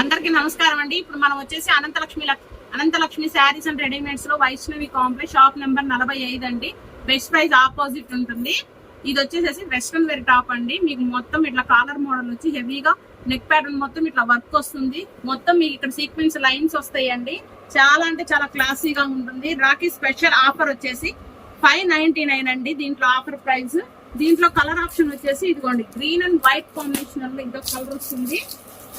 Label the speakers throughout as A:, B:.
A: అందరికీ నమస్కారం అండి. ఇప్పుడు మనం వచ్చేసి అనంతలక్ష్మి అనంతలక్ష్మి శారీస్ అండ్ రెడీమేడ్స్లో వైష్ణవి కాంప్లెక్స్ షాప్ నెంబర్ నలభై ఐదు అండి. బెస్ట్ ప్రైస్ ఆపోజిట్ ఉంటుంది. ఇది వచ్చేసి వెస్ట్రన్ వేర్ టాప్ అండి. మీకు మొత్తం ఇట్లా కాలర్ మోడల్ వచ్చి హెవీగా నెక్ ప్యాటర్న్ మొత్తం ఇట్లా వర్క్ వస్తుంది. మొత్తం మీకు ఇక్కడ సీక్వెన్స్ లైన్స్ వస్తాయండి. చాలా అంటే చాలా క్లాసీగా ఉంటుంది. రాకీ స్పెషల్ ఆఫర్ వచ్చేసి ఫైవ్ నైన్టీ నైన్ అండి దీంట్లో ఆఫర్ ప్రైస్. దీంట్లో కలర్ ఆప్షన్ వచ్చేసి ఇదిగోండి గ్రీన్ అండ్ వైట్ కాంబినేషన్లో ఇంకో కలర్ వస్తుంది.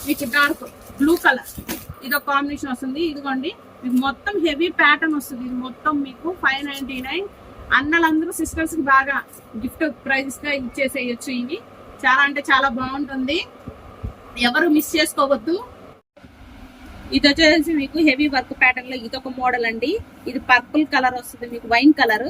A: మీకు డార్క్ బ్లూ కలర్ ఇదొక కాంబినేషన్ వస్తుంది. ఇదిగోండి. మీకు మొత్తం హెవీ ప్యాటర్న్ వస్తుంది. ఇది మొత్తం మీకు ఫైవ్ నైంటీ నైన్ అన్నలందరూ సిస్టర్స్కి బాగా గిఫ్ట్ ప్రైజెస్గా ఇచ్చేసేయచ్చు ఇవి. చాలా అంటే చాలా బాగుంటుంది. ఎవరు మిస్ చేసుకోవద్దు. ఇది వచ్చేసి మీకు హెవీ వర్క్ ప్యాటర్న్లో ఇదొక మోడల్ అండి. ఇది పర్పుల్ కలర్ వస్తుంది. మీకు వైన్ కలర్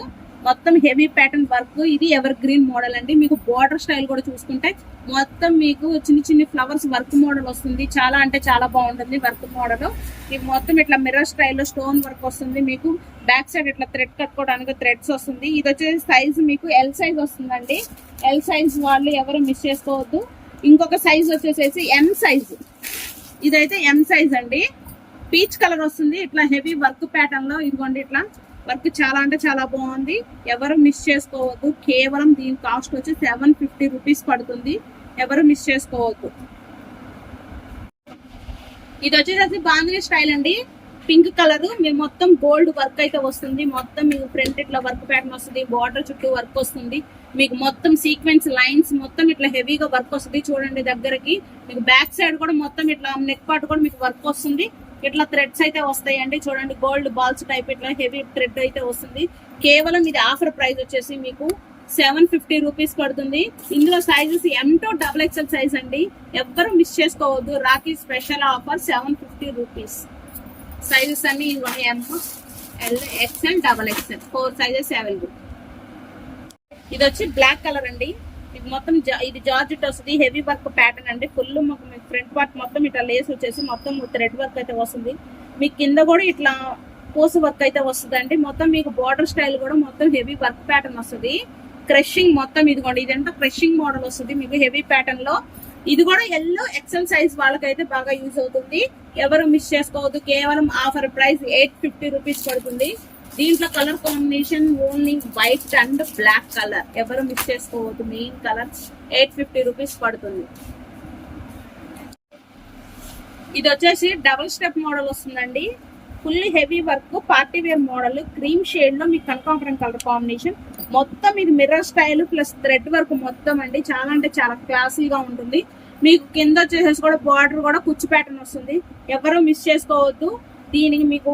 A: మొత్తం హెవీ ప్యాటర్న్ వర్క్ ఇది ఎవర్ గ్రీన్ మోడల్ అండి. మీకు బార్డర్ స్టైల్ కూడా చూసుకుంటే మొత్తం మీకు చిన్న చిన్న ఫ్లవర్స్ వర్క్ మోడల్ వస్తుంది. చాలా అంటే చాలా బాగుంటుంది వర్క్ మోడల్ మీకు మొత్తం ఇట్లా మిర్రర్ స్టైల్లో స్టోన్ వర్క్ వస్తుంది. మీకు బ్యాక్ సైడ్ ఇట్లా థ్రెడ్ కట్టుకోవడానికి థ్రెడ్స్ వస్తుంది. ఇది వచ్చేసి సైజ్ మీకు ఎల్ సైజ్ వస్తుందండి. ఎల్ సైజ్ వాళ్ళు ఎవరు మిస్ చేసుకోవద్దు. ఇంకొక సైజ్ వచ్చేసేసి ఎం సైజ్ ఇదైతే ఎం సైజ్ అండి. పీచ్ కలర్ వస్తుంది. ఇట్లా హెవీ వర్క్ ప్యాటర్న్లో ఇదిగోండి ఇట్లా. వర్క్ చాలా అంటే చాలా బాగుంది. ఎవరు మిస్ చేసుకోవద్దు. కేవలం దీని కాస్ట్ వచ్చి సెవెన్ ఫిఫ్టీ రూపీస్ పడుతుంది. ఎవరు మిస్ చేసుకోవద్దు. ఇది వచ్చేసి బాంధ్రీ స్టైల్ అండి. Pink colour. మేము మొత్తం గోల్డ్ వర్క్ అయితే వస్తుంది. మొత్తం మీకు ఫ్రంట్ ఇట్లా వర్క్ ప్యాటర్న్ వస్తుంది. బార్డర్ చుట్టూ వర్క్ వస్తుంది. మీకు మొత్తం సీక్వెన్స్ లైన్స్ మొత్తం ఇట్లా హెవీగా వర్క్ వస్తుంది. చూడండి దగ్గరకి. మీకు బ్యాక్ సైడ్ కూడా మొత్తం ఇట్లా నెక్ పార్ట్ కూడా మీకు వర్క్ వస్తుంది. ఇట్లా థ్రెడ్స్ అయితే వస్తాయండి. చూడండి గోల్డ్ బాల్స్ టైప్ ఇట్లా హెవీ థ్రెడ్ అయితే వస్తుంది. కేవలం ఇది ఆఫర్ ప్రైస్ వచ్చేసి మీకు సెవెన్ ఫిఫ్టీ రూపీస్ పడుతుంది. ఇందులో sizes M to double XL size అండి. ఎవ్వరు మిస్ చేసుకోవద్దు. Rakhi special offer seven fifty rupees sizes అన్ని ఇవ్వండి M L XL double XL four sizes available ఇది వచ్చి బ్లాక్ కలర్ అండి. ఇది మొత్తం జా- ఇది జార్జెట్ వస్తుంది. హెవీ వర్క్ ప్యాటర్న్ అండి. ఫుల్ మీకు ఫ్రంట్ పార్ట్ మొత్తం ఇట్లా లేస్ వచ్చేసి మొత్తం థ్రెడ్ వర్క్ అయితే వస్తుంది. మీకు కింద కూడా ఇట్లా పోసు వర్క్ అయితే వస్తుంది అండి మొత్తం మీకు బార్డర్ స్టైల్ కూడా మొత్తం హెవీ వర్క్ ప్యాటర్న్ వస్తుంది. క్రషింగ్ మొత్తం ఇదిగోండి ఇదంతా క్రషింగ్ మోడల్ వస్తుంది. మీకు హెవీ ప్యాటర్న్లో ఇది కూడా ఎల్లో ఎక్సెల్ సైజ్ వాళ్ళకైతే బాగా యూజ్ అవుతుంది. ఎవరు మిస్ చేసుకోవద్దు. కేవలం offer price eight fifty rupees పడుతుంది. దీంట్లో colour combination only white and black colour ఎవరు మిస్ చేసుకోవద్దు. Main colour eight fifty rupees పడుతుంది. ఇది వచ్చేసి డబుల్ స్టెప్ మోడల్ వస్తుందండి. Full heavy work party wear model cream షేడ్లో మీకు కనకాంబరం కలర్ కాంబినేషన్. మొత్తం ఇది mirror style plus thread work మొత్తం అండి. చాలా అంటే చాలా క్లాసీగా ఉంటుంది. మీకు కింద వచ్చేసేసి కూడా బార్డర్ కూడా కుచ్చు ప్యాటర్న్ వస్తుంది. ఎవరు మిస్ చేసుకోవద్దు. దీనికి మీకు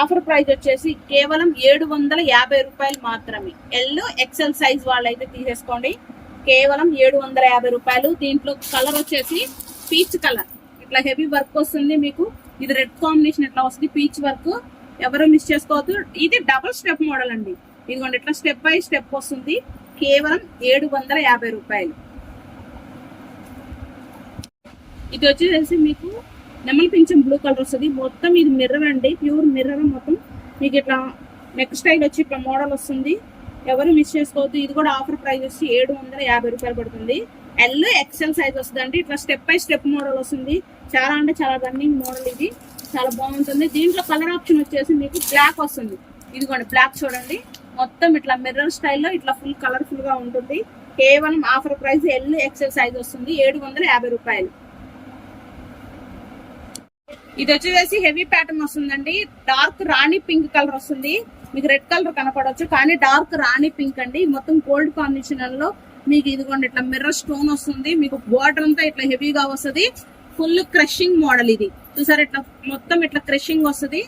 A: ఆఫర్ ప్రైస్ వచ్చేసి కేవలం ఏడు వందల యాభై రూపాయలు మాత్రమే. ఎల్ ఎక్సెల్ సైజ్ వాళ్ళైతే తీసేసుకోండి. కేవలం ఏడు వందల యాభై రూపాయలు. దీంట్లో కలర్ వచ్చేసి పీచ్ కలర్. ఇట్లా హెవీ వర్క్ వస్తుంది మీకు. ఇది రెడ్ కాంబినేషన్ ఇట్లా వస్తుంది? పీచ్ వర్క్ ఎవరు మిస్ చేసుకోవద్దు. ఇది డబుల్ స్టెప్ మోడల్ అండి. ఇదిగోండి ఇట్లా స్టెప్ బై స్టెప్ వస్తుంది. కేవలం ఏడు వందల యాభై రూపాయలు. ఇది వచ్చేసి మీకు నెమలి పింఛం బ్లూ కలర్ వస్తుంది. మొత్తం ఇది మిర్రర్ అండి. ప్యూర్ మిర్రర్ మొత్తం. మీకు ఇట్లా నెక్ స్టైల్ వచ్చి ఇట్లా మోడల్ వస్తుంది. ఎవరు మిస్ చేసుకోవద్దు. ఇది కూడా ఆఫర్ ప్రైస్ వచ్చి ఏడు వందల యాభై రూపాయలు పడుతుంది. ఎల్ ఎక్సెల్ సైజ్ వస్తుంది అండి ఇట్లా స్టెప్ బై స్టెప్ మోడల్ వస్తుంది. చాలా అంటే చాలా రన్నింగ్ మోడల్ ఇది. చాలా బాగుంటుంది. దీంట్లో కలర్ ఆప్షన్ వచ్చేసి మీకు బ్లాక్ వస్తుంది. ఇదిగోండి బ్లాక్ చూడండి. మొత్తం ఇట్లా మిర్రర్ స్టైల్లో ఇట్లా ఫుల్ కలర్ఫుల్గా ఉంటుంది. కేవలం offer price L XL size వస్తుంది. ఏడు వందల యాభై రూపాయలు. ఇది వచ్చేసి హెవీ ప్యాటర్న్ వస్తుందండి. డార్క్ రాణి పింక్ కలర్ వస్తుంది. మీకు రెడ్ కలర్ కనపడవచ్చు కానీ డార్క్ రాణి పింక్ అండి. మొత్తం గోల్డ్ కాంబినేషన్లో మీకు ఇదిగోండి ఇట్లా మిర్రర్ స్టోన్ వస్తుంది. మీకు బార్డర్ అంతా ఇట్లా హెవీగా వస్తుంది. ఫుల్ క్రషింగ్ మోడల్ ఇది. చూసారు ఇట్లా మొత్తం ఇట్లా క్రషింగ్ వస్తుంది.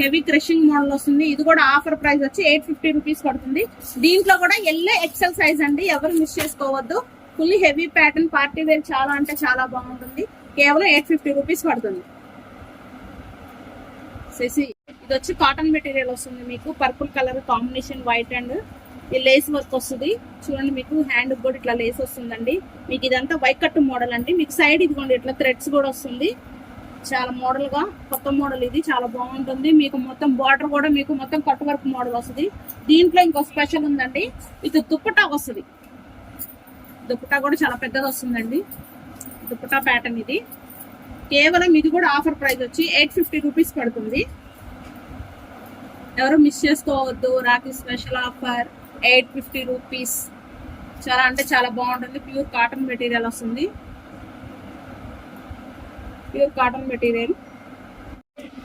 A: హెవీ క్రషింగ్ మోడల్ వస్తుంది. ఇది కూడా ఆఫర్ ప్రైస్ వచ్చి ఎయిట్ ఫిఫ్టీ రూపీస్ పడుతుంది. దీంట్లో కూడా ఎల్లో ఎక్సెల్ సైజ్ అండి. ఎవరు మిస్ చేసుకోవద్దు. Full heavy pattern party wear చాలా అంటే చాలా బాగుంటుంది. కేవలం ఎయిట్ ఫిఫ్టీ రూపీస్ పడుతుంది. ఇది వచ్చి కాటన్ మెటీరియల్ వస్తుంది మీకు. Purple colour combination white and ఈ లేస్ వర్క్ వస్తుంది. చూడండి మీకు హ్యాండ్ కూడా ఇట్లా లేస్ వస్తుందండి. మీకు ఇదంతా వైట్ కట్ మోడల్ అండి. మీకు సైడ్ ఇదిగోండి ఇట్లా థ్రెడ్స్ కూడా వస్తుంది. చాలా మోడల్గా కొత్త మోడల్ ఇది చాలా బాగుంటుంది. మీకు మొత్తం బార్డర్ కూడా మీకు మొత్తం కట్ వర్క్ మోడల్ వస్తుంది. దీంట్లో ఇంకో స్పెషల్ ఉందండి. ఇది దుప్పటా వస్తుంది. దుప్పటా కూడా చాలా పెద్దగా వస్తుందండి. దుప్పటా ప్యాటర్న్ ఇది. కేవలం ఇది కూడా ఆఫర్ ప్రైస్ వచ్చి ఎయిట్ ఫిఫ్టీ రూపీస్ పడుతుంది. ఎవరు మిస్ చేసుకోవద్దు Rakhi special offer eight fifty rupees. చాలా అంటే చాలా బాగుంటుంది. ప్యూర్ కాటన్ మెటీరియల్ వస్తుంది. Pure cotton material.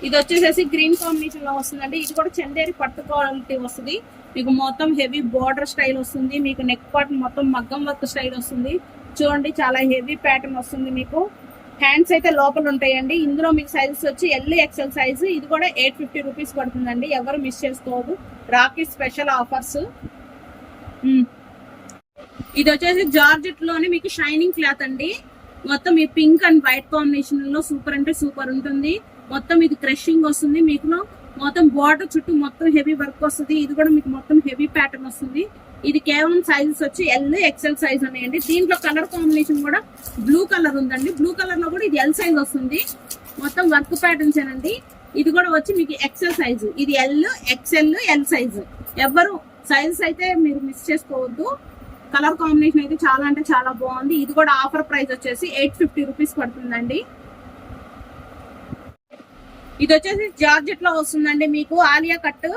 A: ఇది వచ్చేసేసి గ్రీన్ కాంబినేషన్లో వస్తుందండి. ఇది కూడా చందేరి పట్టు క్వాలిటీ వస్తుంది. మీకు మొత్తం హెవీ బార్డర్ స్టైల్ వస్తుంది. మీకు నెక్ పార్ట్ మొత్తం మగ్గం వర్క్ స్టైల్ వస్తుంది. చూడండి చాలా హెవీ ప్యాటర్న్ వస్తుంది మీకు. హ్యాండ్స్ అయితే లోపల ఉంటాయండి. ఇందులో మీకు సైజెస్ వచ్చి ఎల్ ఎక్సెల్ సైజు. ఇది కూడా ఎయిట్ ఫిఫ్టీ రూపీస్ పడుతుందండి. ఎవరు మిస్ చేసుకోవద్దు. Rakhi special offers. ఇది వచ్చేసి జార్జెట్లోనే మీకు షైనింగ్ క్లాత్ అండి. మొత్తం ఈ పింక్ అండ్ వైట్ కాంబినేషన్లో సూపర్ అంటే సూపర్ ఉంటుంది. మొత్తం ఇది క్రషింగ్ వస్తుంది మీకు మొత్తం బార్డర్ చుట్టూ మొత్తం హెవీ వర్క్ వస్తుంది. ఇది కూడా మీకు మొత్తం హెవీ ప్యాటర్న్ వస్తుంది. ఇది కేవలం సైజెస్ వచ్చి ఎల్ ఎక్సెల్ సైజ్ ఉన్నాయండి. దీంట్లో కలర్ కాంబినేషన్ కూడా బ్లూ కలర్ ఉందండి. బ్లూ కలర్లో కూడా ఇది ఎల్ సైజ్ వస్తుంది. మొత్తం వర్క్ ప్యాటర్న్స్ ఏనండి. ఇది కూడా వచ్చి మీకు ఎక్సెల్ సైజు ఇది ఎల్ ఎక్సెల్ ఎల్ సైజు ఎవరు సైజెస్ అయితే మీరు మిస్ చేసుకోవద్దు. కలర్ కాంబినేషన్ అయితే చాలా అంటే చాలా బాగుంది. ఇది కూడా ఆఫర్ ప్రైస్ వచ్చేసి ఎయిట్ ఫిఫ్టీ రూపీస్ పడుతుందండి. ఇది వచ్చేసి జార్జెట్లో వస్తుందండి మీకు. ఆలియా కట్.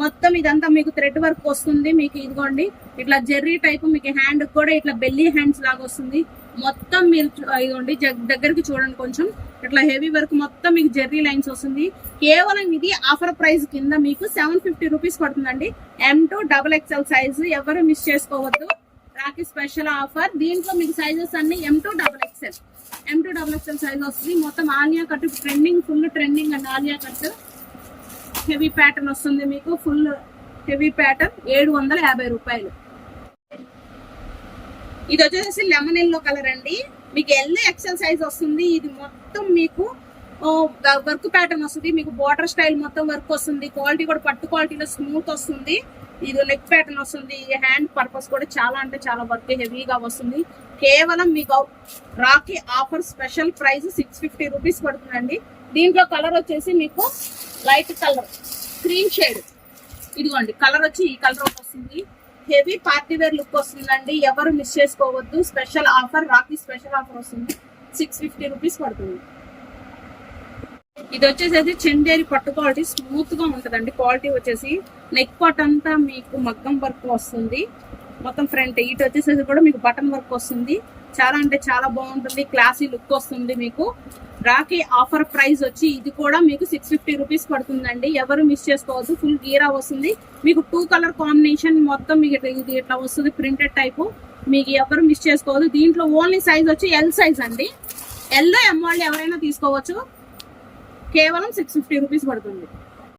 A: మొత్తం ఇదంతా మీకు థ్రెడ్ వర్క్ వస్తుంది. మీకు ఇదిగోండి. ఇట్లా జెర్రీ టైప్ మీకు హ్యాండ్ కూడా ఇట్లా బెల్లీ హ్యాండ్స్ లాగా వస్తుంది. మొత్తం మీరు ఇదిగోండి దగ్గరికి చూడండి కొంచెం. ఇట్లా హెవీ వర్క్ మొత్తం మీకు జర్రీ లైన్స్ వస్తుంది. కేవలం ఇది ఆఫర్ ప్రైస్ కింద మీకు సెవెన్ ఫిఫ్టీ రూపీస్ పడుతుందండి. M to double XL size ఎవరు మిస్ చేసుకోవద్దు. రాఖీ స్పెషల్ ఆఫర్ దీంట్లో మీకు సైజెస్ అన్ని M to double XL M to double XL size వస్తుంది. మొత్తం Alia cut trending full trending and Alia cut. Heavy pattern వస్తుంది మీకు. ఫుల్ హెవీ ప్యాటర్న్ ఏడు వందల యాభై రూపాయలు. ఇది వచ్చేసి లెమన్ ఎల్లో కలర్ అండి. మీకు ఎల్లో ఎక్సెల్ సైజ్ వస్తుంది. ఇది మొత్తం మీకు వర్క్ ప్యాటర్న్ వస్తుంది. మీకు బోర్డర్ స్టైల్ మొత్తం వర్క్ వస్తుంది. క్వాలిటీ కూడా పట్టు క్వాలిటీలో స్మూత్ వస్తుంది. ఇది నెక్ ప్యాటర్న్ వస్తుంది. హ్యాండ్ పర్పస్ కూడా చాలా అంటే చాలా వర్క్ హెవీగా వస్తుంది. కేవలం మీకు Rakhi offer special price six fifty rupees పడుతుందండి. దీంట్లో కలర్ వచ్చేసి మీకు లైట్ కలర్ క్రీమ్ షేడ్ ఇదిగోండి కలర్ వచ్చి ఈ కలర్ ఒకటి వస్తుంది. హెవీ పార్టీ వేర్ లుక్ వస్తుందండి. ఎవరు మిస్ చేసుకోవద్దు. Special offer Rakhi special offer వస్తుంది. సిక్స్ ఫిఫ్టీ రూపీస్ పడుతుంది. ఇది వచ్చేసి చెండేరి పట్టు క్వాలిటీ స్మూత్గా ఉంటుందండి. క్వాలిటీ వచ్చేసి నెక్ పార్ట్ అంతా మీకు మగ్గం వర్క్ వస్తుంది. మొత్తం ఫ్రంట్ ఇటు వచ్చేసేది కూడా మీకు బటన్ వర్క్ వస్తుంది. చాలా అంటే చాలా బాగుంటుంది క్లాసీ లుక్ వస్తుంది మీకు. రాఖీ ఆఫర్ ప్రైస్ వచ్చి ఇది కూడా మీకు సిక్స్ ఫిఫ్టీ రూపీస్ పడుతుందండి. ఎవరు మిస్ చేసుకోవద్దు ఫుల్ గీరా వస్తుంది. మీకు టూ కలర్ కాంబినేషన్ మొత్తం మీకు ఇది ఇట్లా వస్తుంది ప్రింటెడ్ టైపు మీకు ఎవరు మిస్ చేసుకోవద్దు. దీంట్లో ఓన్లీ సైజ్ వచ్చి ఎల్ సైజ్ అండి. ఎల్లో ఎం వాళ్ళు ఎవరైనా తీసుకోవచ్చు. కేవలం సిక్స్ ఫిఫ్టీ రూపీస్ పడుతుంది.